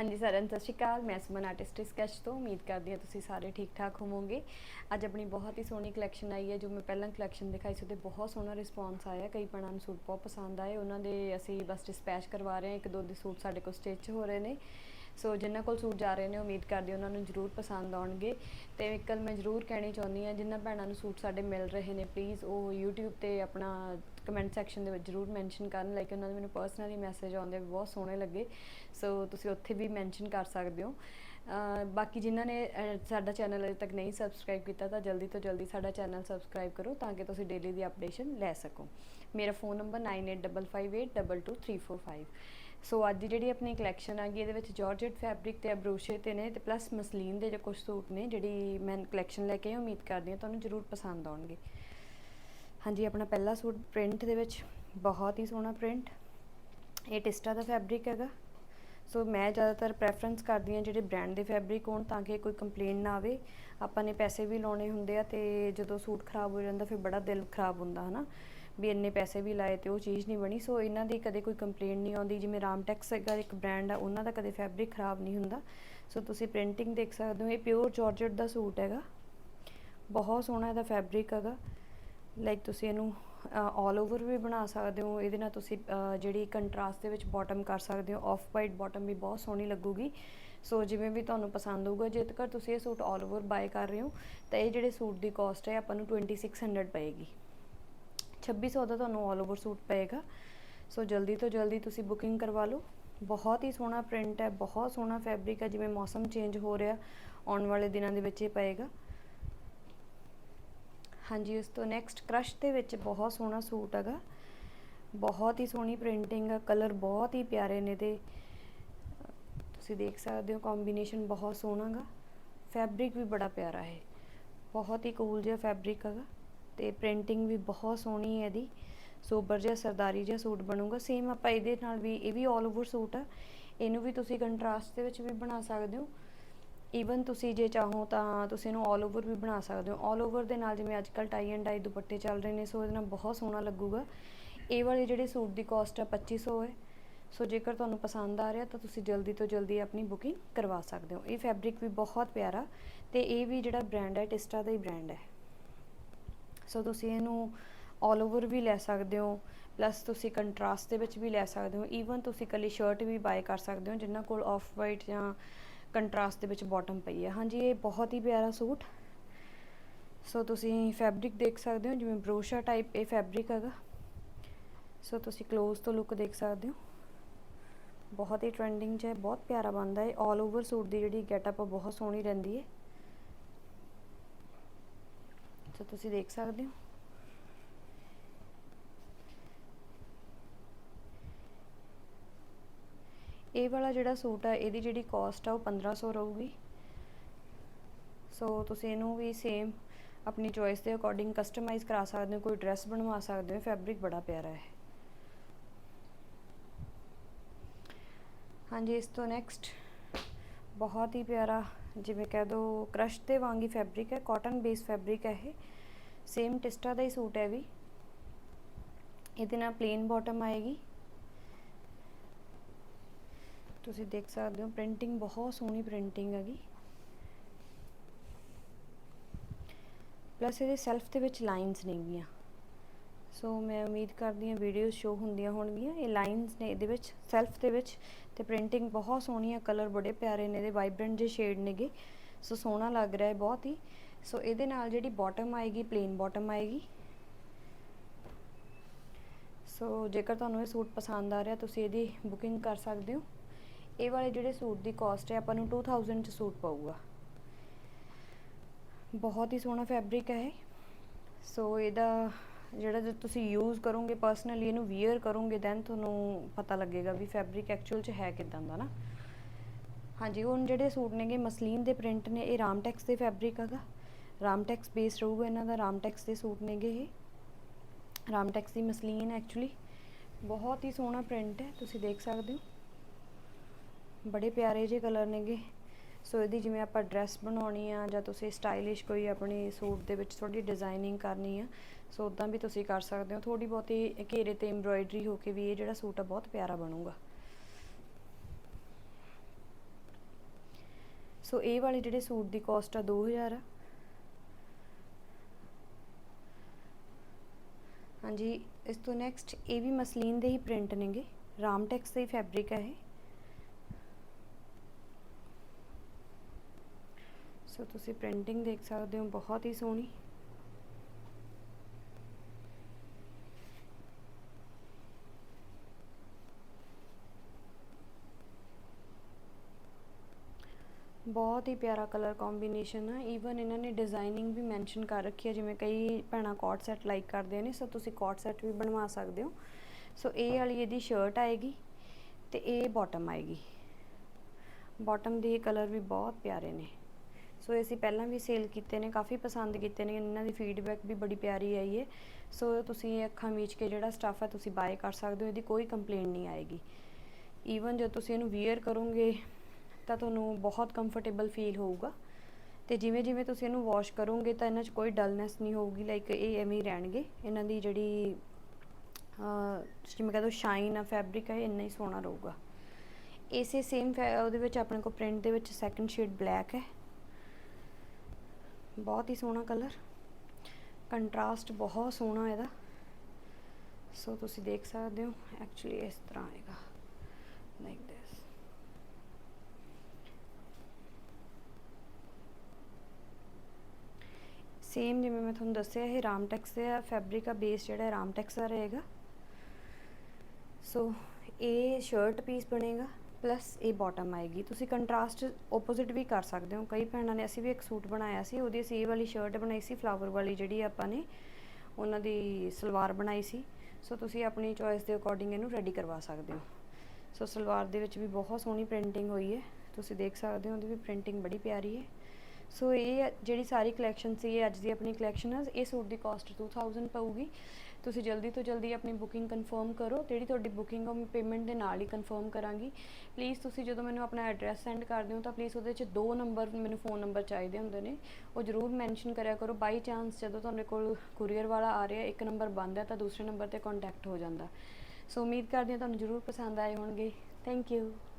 ਹਾਂਜੀ ਸਾਰਿਆਂ ਨੂੰ ਸਤਿ ਸ਼੍ਰੀ ਅਕਾਲ। ਮੈਂ ਸੁਮਨ ਆਰਟਿਸਟ ਸਕੈਚ ਤੋਂ। ਉਮੀਦ ਕਰਦੀ ਹਾਂ ਤੁਸੀਂ ਸਾਰੇ ਠੀਕ ਠਾਕ ਹੋਵੋਗੇ। ਅੱਜ ਆਪਣੀ ਬਹੁਤ ਹੀ ਸੋਹਣੀ ਕਲੈਕਸ਼ਨ ਆਈ ਹੈ, ਜੋ ਮੈਂ ਪਹਿਲਾਂ ਕਲੈਕਸ਼ਨ ਦਿਖਾਈ ਸੀ ਤੇ ਬਹੁਤ ਸੋਹਣਾ ਰਿਸਪੌਂਸ ਆਇਆ। ਕਈ ਭੈਣਾਂ ਨੂੰ ਸੂਟ ਬਹੁਤ ਪਸੰਦ ਆਏ। ਉਹਨਾਂ ਦੇ ਅਸੀਂ ਬਸ ਡਿਸਪੈਚ ਕਰਵਾ ਰਹੇ ਹਾਂ। ਇੱਕ ਦੋ ਦੇ ਸੂਟ ਸਾਡੇ ਕੋਲ ਸਟਿਚ ਹੋ ਰਹੇ ਨੇ। ਸੋ ਜਿਨ੍ਹਾਂ ਕੋਲ ਸੂਟ ਜਾ ਰਹੇ ਨੇ, ਉਮੀਦ ਕਰਦੀ ਉਹਨਾਂ ਨੂੰ ਜ਼ਰੂਰ ਪਸੰਦ ਆਉਣਗੇ। ਤੇ ਇੱਕ ਗੱਲ ਮੈਂ ਜ਼ਰੂਰ ਕਹਿਣੀ ਚਾਹੁੰਦੀ ਹਾਂ, ਜਿਨ੍ਹਾਂ ਭੈਣਾਂ ਨੂੰ ਸੂਟ ਸਾਡੇ ਮਿਲ ਰਹੇ ਨੇ ਪਲੀਜ਼ ਉਹ YouTube ਤੇ ਆਪਣਾ ਕਮੈਂਟ ਸੈਕਸ਼ਨ ਦੇ ਵਿੱਚ ਜ਼ਰੂਰ ਮੈਂਸ਼ਨ ਕਰਨ ਲਾਈਕ ਉਹਨਾਂ ਦੇ ਮੈਨੂੰ ਪਰਸਨਲੀ ਮੈਸੇਜ ਆਉਂਦੇ ਵੀ ਬਹੁਤ ਸੋਹਣੇ ਲੱਗੇ। ਸੋ ਤੁਸੀਂ ਉੱਥੇ ਵੀ ਮੈਂਸ਼ਨ ਕਰ ਸਕਦੇ ਹੋ। ਬਾਕੀ ਜਿਨ੍ਹਾਂ ਨੇ ਸਾਡਾ ਚੈਨਲ ਅਜੇ ਤੱਕ ਨਹੀਂ ਸਬਸਕ੍ਰਾਈਬ ਕੀਤਾ, ਤਾਂ ਜਲਦੀ ਤੋਂ ਜਲਦੀ ਸਾਡਾ ਚੈਨਲ ਸਬਸਕ੍ਰਾਈਬ ਕਰੋ, ਤਾਂ ਕਿ ਤੁਸੀਂ ਡੇਲੀ ਦੀ ਅਪਡੇਸ਼ਨ ਲੈ ਸਕੋ। ਮੇਰਾ ਫੋਨ ਨੰਬਰ 9855822345 ਸੋ ਅੱਜ ਜਿਹੜੀ ਆਪਣੀ ਕਲੈਕਸ਼ਨ ਆ ਗਈ, ਇਹਦੇ ਵਿੱਚ ਜਾਰਜਟ ਫੈਬਰਿਕ ਤੇ ਅਬਰੋਸ਼ੇ ਤੇ ਨੇ, ਤੇ ਪਲੱਸ ਮਸਲੀਨ ਦੇ ਜੋ ਕੁਝ ਸੂਟ ਨੇ, ਜਿਹੜੀ ਮੈਂ ਕਲੈਕਸ਼ਨ ਲੈ ਕੇ ਆਈ, ਉਮੀਦ ਕਰਦੀ ਹਾਂ ਤੁਹਾਨੂੰ ਜ਼ਰੂਰ ਪਸੰਦ ਆਉਣਗੇ। ਹਾਂਜੀ, ਆਪਣਾ ਪਹਿਲਾ ਸੂਟ ਪ੍ਰਿੰਟ ਦੇ ਵਿੱਚ ਬਹੁਤ ਹੀ ਸੋਹਣਾ ਪ੍ਰਿੰਟ। ਇਹ ਟਿਸਟਾ ਦਾ ਫੈਬਰਿਕ ਹੈਗਾ। ਸੋ ਮੈਂ ਜ਼ਿਆਦਾਤਰ ਪ੍ਰੈਫਰੈਂਸ ਕਰਦੀ ਹਾਂ ਜਿਹੜੇ ਬ੍ਰਾਂਡ ਦੇ ਫੈਬਰਿਕ ਹੋਣ ਤਾਂ ਕਿ ਕੋਈ ਕੰਪਲੇਨ ਨਾ ਆਵੇ। ਆਪਾਂ ਨੇ ਪੈਸੇ ਵੀ ਲਾਉਣੇ ਹੁੰਦੇ ਆ ਤੇ ਜਦੋਂ ਸੂਟ ਖਰਾਬ ਹੋ ਜਾਂਦਾ, ਫਿਰ ਬੜਾ ਦਿਲ ਖਰਾਬ ਹੁੰਦਾ, ਹਨਾ? ਵੀ ਇੰਨੇ ਪੈਸੇ ਵੀ ਲਾਏ ਤੇ ਉਹ ਚੀਜ਼ ਨਹੀਂ ਬਣੀ। ਸੋ ਇਹਨਾਂ ਦੀ ਕਦੇ ਕੋਈ ਕੰਪਲੇਨ ਨਹੀਂ ਆਉਂਦੀ। ਜਿਵੇਂ ਰਾਮਟੈਕਸ ਹੈਗਾ, ਇੱਕ ਬ੍ਰਾਂਡ ਆ, ਉਹਨਾਂ ਦਾ ਕਦੇ ਫੈਬਰਿਕ ਖਰਾਬ ਨਹੀਂ ਹੁੰਦਾ। ਸੋ ਤੁਸੀਂ ਪ੍ਰਿੰਟਿੰਗ ਦੇਖ ਸਕਦੇ ਹੋ, ਇਹ ਪਿਓਰ ਜਾਰਜਟ ਦਾ ਸੂਟ ਹੈਗਾ। ਬਹੁਤ ਸੋਹਣਾ ਇਹਦਾ ਫੈਬਰਿਕ ਹੈਗਾ। ਲਾਈਕ ਤੁਸੀਂ ਇਹਨੂੰ ਆਲ ਓਵਰ ਵੀ ਬਣਾ ਸਕਦੇ ਹੋ। ਇਹਦੇ ਨਾਲ ਤੁਸੀਂ ਜਿਹੜੀ ਕੰਟਰਾਸਟ ਦੇ ਵਿੱਚ ਬਾਟਮ ਕਰ ਸਕਦੇ ਹੋ। ਆਫ ਵਾਈਟ ਬਾਟਮ ਵੀ ਬਹੁਤ ਸੋਹਣੀ ਲੱਗੂਗੀ। ਸੋ ਜਿਵੇਂ ਵੀ ਤੁਹਾਨੂੰ ਪਸੰਦ ਹੋਊਗਾ ਜੇ ਤੱਕ ਤੁਸੀਂ ਇਹ ਸੂਟ ਆਲ ਓਵਰ ਬਾਏ ਕਰ ਰਹੇ ਹੋ, ਤਾਂ ਇਹ ਜਿਹੜੇ ਸੂਟ ਦੀ ਕਾਸਟ ਹੈ, ਆਪਾਂ ਨੂੰ 2600 ਪਏਗੀ। 2600 ਦਾ ਤੁਹਾਨੂੰ ਆਲ ਓਵਰ ਸੂਟ ਪਏਗਾ। ਸੋ ਜਲਦੀ ਤੋਂ ਜਲਦੀ ਤੁਸੀਂ ਬੁਕਿੰਗ ਕਰਵਾ ਲਓ। ਬਹੁਤ ਹੀ ਸੋਹਣਾ ਪ੍ਰਿੰਟ ਹੈ, ਬਹੁਤ ਸੋਹਣਾ ਫੈਬਰਿਕ ਹੈ। ਜਿਵੇਂ ਮੌਸਮ ਚੇਂਜ ਹੋ ਰਿਹਾ, ਆਉਣ ਵਾਲੇ ਦਿਨਾਂ ਦੇ ਵਿੱਚ ਇਹ ਪਏਗਾ। ਹਾਂਜੀ, ਉਸ ਤੋਂ ਨੈਕਸਟ ਕ੍ਰਸ਼ ਦੇ ਵਿੱਚ ਬਹੁਤ ਸੋਹਣਾ ਸੂਟ ਹੈਗਾ। ਬਹੁਤ ਹੀ ਸੋਹਣੀ ਪ੍ਰਿੰਟਿੰਗ ਆ ਕਲਰ ਬਹੁਤ ਹੀ ਪਿਆਰੇ ਨੇ ਤੇ ਤੁਸੀਂ ਦੇਖ ਸਕਦੇ ਹੋ ਕੰਬੀਨੇਸ਼ਨ ਬਹੁਤ ਸੋਹਣਾ ਗਾ। ਫੈਬਰਿਕ ਵੀ ਬੜਾ ਪਿਆਰਾ ਹੈ ਬਹੁਤ ਹੀ ਕੂਲ ਜਿਹਾ ਫੈਬਰਿਕ ਹੈਗਾ ਤੇ ਪ੍ਰਿੰਟਿੰਗ ਵੀ ਬਹੁਤ ਸੋਹਣੀ ਹੈ ਇਹਦੀ। ਸੋਬਰ ਜਿਹਾ, ਸਰਦਾਰੀ ਜਿਹਾ ਸੂਟ ਬਣੂਗਾ। ਸੇਮ ਆਪਾਂ ਇਹਦੇ ਨਾਲ ਵੀ, ਇਹ ਵੀ ਆਲ ਓਵਰ ਸੂਟ ਆ। ਇਹਨੂੰ ਵੀ ਤੁਸੀਂ ਕੰਟਰਾਸਟ ਦੇ ਵਿੱਚ ਵੀ ਬਣਾ ਸਕਦੇ ਹੋ। ਈਵਨ ਤੁਸੀਂ ਜੇ ਚਾਹੋ ਤਾਂ ਤੁਸੀਂ ਇਹਨੂੰ ਆਲ ਓਵਰ ਵੀ ਬਣਾ ਸਕਦੇ ਹੋ। ਆਲ ਓਵਰ ਦੇ ਨਾਲ ਜਿਵੇਂ ਅੱਜ ਕੱਲ ਟਾਈ ਐਂਡ ਡਾਈ ਦੁਪੱਟੇ ਚੱਲ ਰਹੇ ਨੇ, ਸੋ ਇਹਦੇ ਨਾਲ ਬਹੁਤ ਸੋਹਣਾ ਲੱਗੂਗਾ। ਇਹ ਵਾਲੇ ਜਿਹੜੇ ਸੂਟ ਦੀ ਕਾਸਟ ਆ 2500 ਹੈ। ਸੋ ਜੇਕਰ ਤੁਹਾਨੂੰ ਪਸੰਦ ਆ ਰਿਹਾ ਤਾਂ ਤੁਸੀਂ ਜਲਦੀ ਤੋਂ ਜਲਦੀ ਆਪਣੀ ਬੁਕਿੰਗ ਕਰਵਾ ਸਕਦੇ ਹੋ। ਇਹ ਫੈਬਰਿਕ ਵੀ ਬਹੁਤ ਪਿਆਰਾ ਤੇ ਇਹ ਵੀ ਜਿਹੜਾ ਬ੍ਰਾਂਡ ਹੈ ਟਿਸਟਾ ਦਾ ਹੀ ਬ੍ਰਾਂਡ ਹੈ। ਸੋ ਤੁਸੀਂ ਇਹਨੂੰ ਆਲ ਓਵਰ ਵੀ ਲੈ ਸਕਦੇ ਹੋ ਪਲੱਸ ਤੁਸੀਂ ਕੰਟਰਾਸਟ ਦੇ ਵਿੱਚ ਵੀ ਲੈ ਸਕਦੇ ਹੋ। ਈਵਨ ਤੁਸੀਂ ਕੱਲੀ ਸ਼ਰਟ ਵੀ ਬਾਏ ਕਰ ਸਕਦੇ ਹੋ ਜਿਨ੍ਹਾਂ ਕੋਲ ਆਫ ਵਾਈਟ ਜਾਂ ਕੰਟਰਾਸਟ ਦੇ ਵਿੱਚ ਬਾਟਮ ਪਈ ਹੈ। ਹਾਂਜੀ, ਇਹ ਬਹੁਤ ਹੀ ਪਿਆਰਾ ਸੂਟ। ਸੋ ਤੁਸੀਂ ਫੈਬਰਿਕ ਦੇਖ ਸਕਦੇ ਹੋ, ਜਿਵੇਂ ਬਰੋਸ਼ਾ ਟਾਈਪ ਇਹ ਫੈਬਰਿਕ ਹੈਗਾ। ਸੋ ਤੁਸੀਂ ক্লোਜ਼ ਤੋਂ ਲੁੱਕ ਦੇਖ ਸਕਦੇ ਹੋ। ਬਹੁਤ ਹੀ ਟ੍ਰੈਂਡਿੰਗ 'ਚ ਹੈ ਬਹੁਤ ਪਿਆਰਾ ਬਣਦਾ ਹੈ। ਆਲ ਓਵਰ ਸੂਟ ਦੀ ਜਿਹੜੀ ਗੈਟਅਪ ਬਹੁਤ ਸੋਹਣੀ ਰਹਿੰਦੀ ਹੈ। ਸੋ ਤੁਸੀਂ ਦੇਖ ਸਕਦੇ ਹੋ। ਇਹ ਵਾਲਾ ਜਿਹੜਾ ਸੂਟ ਆ, ਇਹਦੀ ਜਿਹੜੀ ਕਾਸਟ ਆ ਉਹ 1500 ਰਹੂਗੀ। ਸੋ ਤੁਸੀਂ ਇਹਨੂੰ ਵੀ ਸੇਮ ਆਪਣੀ ਚੋਇਸ ਦੇ ਅਕੋਰਡਿੰਗ ਕਸਟਮਾਈਜ਼ ਕਰਾ ਸਕਦੇ ਹੋ, ਕੋਈ ਡਰੈਸ ਬਣਵਾ ਸਕਦੇ ਹੋ ਫੈਬਰਿਕ ਬੜਾ ਪਿਆਰਾ ਹੈ। ਹਾਂਜੀ, ਇਸ ਤੋਂ ਨੈਕਸਟ ਬਹੁਤ ਹੀ ਪਿਆਰਾ, ਜਿਵੇਂ ਕਹਿ ਦੋ ਕ੍ਰਸ਼ ਦੇ ਵਾਂਗੀ ਫੈਬਰਿਕ ਹੈ ਕਾਟਨ ਬੇਸ ਫੈਬਰਿਕ ਹੈ ਇਹ। ਸੇਮ ਟਿਸਟਾ ਦਾ ਹੀ ਸੂਟ ਹੈ ਵੀ। ਇਹਦੇ ਨਾਲ ਪਲੇਨ ਬਾਟਮ ਆਏਗੀ। ਤੁਸੀਂ ਦੇਖ ਸਕਦੇ ਹੋ ਪ੍ਰਿੰਟਿੰਗ ਬਹੁਤ ਸੋਹਣੀ ਪ੍ਰਿੰਟਿੰਗ ਹੈਗੀ। ਪਲੱਸ ਇਹਦੇ ਸੈਲਫ ਦੇ ਵਿੱਚ ਲਾਈਨਸ ਨੇਗੀਆਂ ਸੋ ਮੈਂ ਉਮੀਦ ਕਰਦੀ ਹਾਂ ਵੀਡੀਓਜ਼ ਸ਼ੋ ਹੁੰਦੀਆਂ ਹੋਣਗੀਆਂ। ਇਹ ਲਾਈਨਸ ਨੇ ਇਹਦੇ ਵਿੱਚ ਸੈਲਫ ਦੇ ਵਿੱਚ ਤੇ ਪ੍ਰਿੰਟਿੰਗ ਬਹੁਤ ਸੋਹਣੀ ਹੈ ਕਲਰ ਬੜੇ ਪਿਆਰੇ ਨੇ, ਇਹਦੇ ਵਾਈਬ੍ਰੈਂਟ ਜਿਹੇ ਸ਼ੇਡ ਨੇਗੇ। ਸੋ ਸੋਹਣਾ ਲੱਗ ਰਿਹਾ ਹੈ ਬਹੁਤ ਹੀ। ਸੋ ਇਹਦੇ ਨਾਲ ਜਿਹੜੀ ਬਾਟਮ ਆਏਗੀ ਪਲੇਨ ਬਾਟਮ ਆਏਗੀ। ਸੋ ਜੇਕਰ ਤੁਹਾਨੂੰ ਇਹ ਸੂਟ ਪਸੰਦ ਆ ਰਿਹਾ, ਤੁਸੀਂ ਇਹਦੀ ਬੁਕਿੰਗ ਕਰ ਸਕਦੇ ਹੋ। ਇਹ ਵਾਲੇ ਜਿਹੜੇ ਸੂਟ ਦੀ ਕਾਸਟ ਹੈ, ਆਪਾਂ ਨੂੰ 2000 ਚ ਸੂਟ ਪਊਗਾ। ਬਹੁਤ ਹੀ ਸੋਹਣਾ ਫੈਬਰਿਕ ਹੈ ਇਹ। ਸੋ ਇਹਦਾ ਜਿਹੜਾ ਜੇ ਤੁਸੀਂ ਯੂਜ਼ ਕਰੋਗੇ ਪਰਸਨਲੀ ਇਹਨੂੰ ਵੀਅਰ ਕਰੋਗੇ ਦੈਨ ਤੁਹਾਨੂੰ ਪਤਾ ਲੱਗੇਗਾ ਵੀ ਫੈਬਰਿਕ ਐਕਚੁਅਲ ਚ ਹੈ ਕਿਦਾਂ ਦਾ ਨਾ। ਹਾਂਜੀ, ਹੁਣ ਜਿਹੜੇ ਸੂਟ ਨੇਗੇ ਮਸਲੀਨ ਦੇ ਪ੍ਰਿੰਟ ਨੇ, ਇਹ ਰਾਮਟੈਕਸ ਦੇ ਫੈਬਰਿਕ ਹੈਗਾ। ਰਾਮਟੈਕਸ ਬੇਸ ਰਹੂਗਾ ਇਹਨਾਂ ਦਾ ਰਾਮਟੈਕਸ ਦੇ ਸੂਟ ਨੇਗੇ ਇਹ। ਰਾਮਟੈਕਸ ਦੀ ਮਸਲੀਨ ਐਕਚੁਅਲੀ ਬਹੁਤ ਹੀ ਸੋਹਣਾ ਪ੍ਰਿੰਟ ਹੈ, ਤੁਸੀਂ ਦੇਖ ਸਕਦੇ ਹੋ। ਬੜੇ ਪਿਆਰੇ ਜਿਹੇ ਕਲਰ ਨੇਗੇ। ਸੋ ਇਹਦੀ ਜਿਵੇਂ ਆਪਾਂ ਡਰੈਸ ਬਣਾਉਣੀ ਆ ਜਾਂ ਤੁਸੀਂ ਸਟਾਈਲਿਸ਼ ਕੋਈ ਆਪਣੇ ਸੂਟ ਦੇ ਵਿੱਚ ਥੋੜੀ ਡਿਜ਼ਾਈਨਿੰਗ ਕਰਨੀ ਆ ਸੋ ਉਦਾਂ ਵੀ ਤੁਸੀਂ ਕਰ ਸਕਦੇ ਹੋ। ਥੋੜੀ ਬਹੁਤੀ ਘੇਰੇ ਤੇ ਐਮਬ੍ਰੋਇਡਰੀ ਹੋ ਕੇ ਵੀ ਇਹ ਜਿਹੜਾ ਸੂਟ ਆ ਬਹੁਤ ਪਿਆਰਾ ਬਣੂਗਾ। ਸੋ ਇਹ ਵਾਲੇ ਜਿਹੜੇ ਸੂਟ ਦੀ ਕਾਸਟ ਆ 2000 ਆ। ਹਾਂਜੀ, ਇਸ ਤੋਂ ਨੈਕਸਟ ਇਹ ਵੀ ਮਸਲੀਨ ਦੇ ਹੀ ਪ੍ਰਿੰਟ ਨੇਗੇ। ਰਾਮਟੈਕਸ ਦਾ ਹੀ ਫੈਬਰਿਕ ਹੈ ਇਹ। ਸੋ ਤੁਸੀਂ ਪ੍ਰਿੰਟਿੰਗ ਦੇਖ ਸਕਦੇ ਹੋ, ਬਹੁਤ ਹੀ ਸੋਹਣੀ। ਬਹੁਤ ਹੀ ਪਿਆਰਾ ਕਲਰ ਕੰਬੀਨੇਸ਼ਨ ਆ। ਈਵਨ ਇਹਨਾਂ ਨੇ ਡਿਜ਼ਾਈਨਿੰਗ ਵੀ ਮੈਂਸ਼ਨ ਕਰ ਰੱਖੀ ਹੈ ਜਿਵੇਂ ਕਈ ਭੈਣਾਂ ਕੋਟ ਸੈਟ ਲਾਈਕ ਕਰਦੇ ਨੇ, ਸੋ ਤੁਸੀਂ ਕੋਟ ਸੈਟ ਵੀ ਬਣਵਾ ਸਕਦੇ ਹੋ। ਸੋ ਇਹ ਵਾਲੀ ਇਹਦੀ ਸ਼ਰਟ ਆਏਗੀ ਤੇ ਇਹ ਬਾਟਮ ਆਏਗੀ। ਬਾਟਮ ਦੇ ਕਲਰ ਵੀ ਬਹੁਤ ਪਿਆਰੇ ਨੇ। ਸੋ ਇਹ ਅਸੀਂ ਪਹਿਲਾਂ ਵੀ ਸੇਲ ਕੀਤੇ ਨੇ, ਕਾਫੀ ਪਸੰਦ ਕੀਤੇ ਨੇ, ਇਹਨਾਂ ਦੀ ਫੀਡਬੈਕ ਵੀ ਬੜੀ ਪਿਆਰੀ ਆਈ ਹੈ ਸੋ ਤੁਸੀਂ ਇਹ ਅੱਖਾਂ ਮੀਚ ਕੇ ਜਿਹੜਾ ਸਟੱਫ ਹੈ ਤੁਸੀਂ ਬਾਏ ਕਰ ਸਕਦੇ ਹੋ, ਇਹਦੀ ਕੋਈ ਕੰਪਲੇਂਟ ਨਹੀਂ ਆਏਗੀ। ਈਵਨ ਜੇ ਤੁਸੀਂ ਇਹਨੂੰ ਵੇਅਰ ਕਰੋਗੇ, ਤਾਂ ਤੁਹਾਨੂੰ ਬਹੁਤ ਕੰਫਰਟੇਬਲ ਫੀਲ ਹੋਊਗਾ। ਤੇ ਜਿਵੇਂ ਜਿਵੇਂ ਤੁਸੀਂ ਇਹਨੂੰ ਵਾਸ਼ ਕਰੋਗੇ, ਤਾਂ ਇਹਨਾਂ 'ਚ ਕੋਈ ਡਲਨੈਸ ਨਹੀਂ ਹੋਊਗੀ ਲਾਈਕ ਇਹ ਐਵੇਂ ਹੀ ਰਹਿਣਗੇ। ਇਹਨਾਂ ਦੀ ਜਿਹੜੀ ਜਿਵੇਂ ਕਹਿੰਦੇ ਸ਼ਾਈਨ ਆ ਫੈਬਰਿਕ ਹੈ ਇੰਨਾ ਹੀ ਸੋਹਣਾ ਰਹੂਗਾ। ਇਸੇ ਸੇਮ ਉਹਦੇ ਵਿੱਚ ਆਪਣੇ ਕੋਲ ਪ੍ਰਿੰਟ ਦੇ ਵਿੱਚ ਸੈਕੰਡ ਸ਼ੇਡ ਬਲੈਕ ਹੈ। ਬਹੁਤ ਹੀ ਸੋਹਣਾ ਕਲਰ। ਕੰਟਰਾਸਟ ਬਹੁਤ ਸੋਹਣਾ ਇਹਦਾ। ਸੋ ਤੁਸੀਂ ਦੇਖ ਸਕਦੇ ਹੋ ਐਕਚੁਅਲੀ ਇਸ ਤਰ੍ਹਾਂ ਆਏਗਾ ਲਾਈਕ ਦਿਸ ਸੇਮ ਜਿਵੇਂ ਮੈਂ ਤੁਹਾਨੂੰ ਦੱਸਿਆ, ਇਹ ਰਾਮਟੈਕਸ ਦਾ ਫੈਬਰਿਕ ਦਾ ਬੇਸ ਜਿਹੜਾ ਰਾਮਟੈਕਸ ਦਾ ਰਹੇਗਾ। ਸੋ ਇਹ ਸ਼ਰਟ ਪੀਸ ਬਣੇਗਾ। ਪਲੱਸ ਇਹ ਬਾਟਮ ਆਏਗੀ। ਤੁਸੀਂ ਕੰਟਰਾਸਟ ਆਪੋਜ਼ਿਟ ਵੀ ਕਰ ਸਕਦੇ ਹੋ। ਕਈ ਭੈਣਾਂ ਨੇ ਅਸੀਂ ਵੀ ਇੱਕ ਸੂਟ ਬਣਾਇਆ ਸੀ, ਉਹਦੀ ਅਸੀਂ ਇਹ ਵਾਲੀ ਸ਼ਰਟ ਬਣਾਈ ਸੀ ਫਲਾਵਰ ਵਾਲੀ ਜਿਹੜੀ ਆਪਾਂ ਨੇ, ਉਹਨਾਂ ਦੀ ਸਲਵਾਰ ਬਣਾਈ ਸੀ। ਸੋ ਤੁਸੀਂ ਆਪਣੀ ਚੋਇਸ ਦੇ ਅਕੋਰਡਿੰਗ ਇਹਨੂੰ ਰੈਡੀ ਕਰਵਾ ਸਕਦੇ ਹੋ। ਸੋ ਸਲਵਾਰ ਦੇ ਵਿੱਚ ਵੀ ਬਹੁਤ ਸੋਹਣੀ ਪ੍ਰਿੰਟਿੰਗ ਹੋਈ ਹੈ। ਤੁਸੀਂ ਦੇਖ ਸਕਦੇ ਹੋ, ਉਹਦੀ ਵੀ ਪ੍ਰਿੰਟਿੰਗ ਬੜੀ ਪਿਆਰੀ ਹੈ। ਸੋ ਇਹ ਜਿਹੜੀ ਸਾਰੀ ਕਲੈਕਸ਼ਨ ਸੀ, ਇਹ ਅੱਜ ਦੀ ਆਪਣੀ ਕਲੈਕਸ਼ਨ ਹੈ। ਇਹ ਸੂਟ ਦੀ ਕਾਸਟ 2000 ਪਊਗੀ। ਤੁਸੀਂ ਜਲਦੀ ਤੋਂ ਜਲਦੀ ਆਪਣੀ ਬੁਕਿੰਗ ਕਨਫਰਮ ਕਰੋ, ਜਿਹੜੀ ਤੁਹਾਡੀ ਬੁਕਿੰਗ ਉਹ ਮੈਂ ਪੇਮੈਂਟ ਦੇ ਨਾਲ ਹੀ ਕਨਫਰਮ ਕਰਾਂਗੀ। ਪਲੀਜ਼ ਤੁਸੀਂ ਜਦੋਂ ਮੈਨੂੰ ਆਪਣਾ ਐਡਰੈਸ ਸੈਂਡ ਕਰਦੇ ਹੋ ਤਾਂ ਪਲੀਜ਼ ਉਹਦੇ 'ਚ ਦੋ ਨੰਬਰ ਮੈਨੂੰ ਫੋਨ ਨੰਬਰ ਚਾਹੀਦੇ ਹੁੰਦੇ ਨੇ। ਉਹ ਜ਼ਰੂਰ ਮੈਂਸ਼ਨ ਕਰਿਆ ਕਰੋ। ਬਾਈ ਚਾਂਸ ਜਦੋਂ ਤੁਹਾਡੇ ਕੋਲ ਕੁਰੀਅਰ ਵਾਲਾ ਆ ਰਿਹਾ, ਇੱਕ ਨੰਬਰ ਬੰਦ ਹੈ ਤਾਂ ਦੂਸਰੇ ਨੰਬਰ ਤੇ ਕੰਟੈਕਟ ਹੋ ਜਾਂਦਾ। ਸੋ ਉਮੀਦ ਕਰਦੀ ਹਾਂ ਤੁਹਾਨੂੰ ਜ਼ਰੂਰ ਪਸੰਦ ਆਏ ਹੋਣਗੇ। Thank you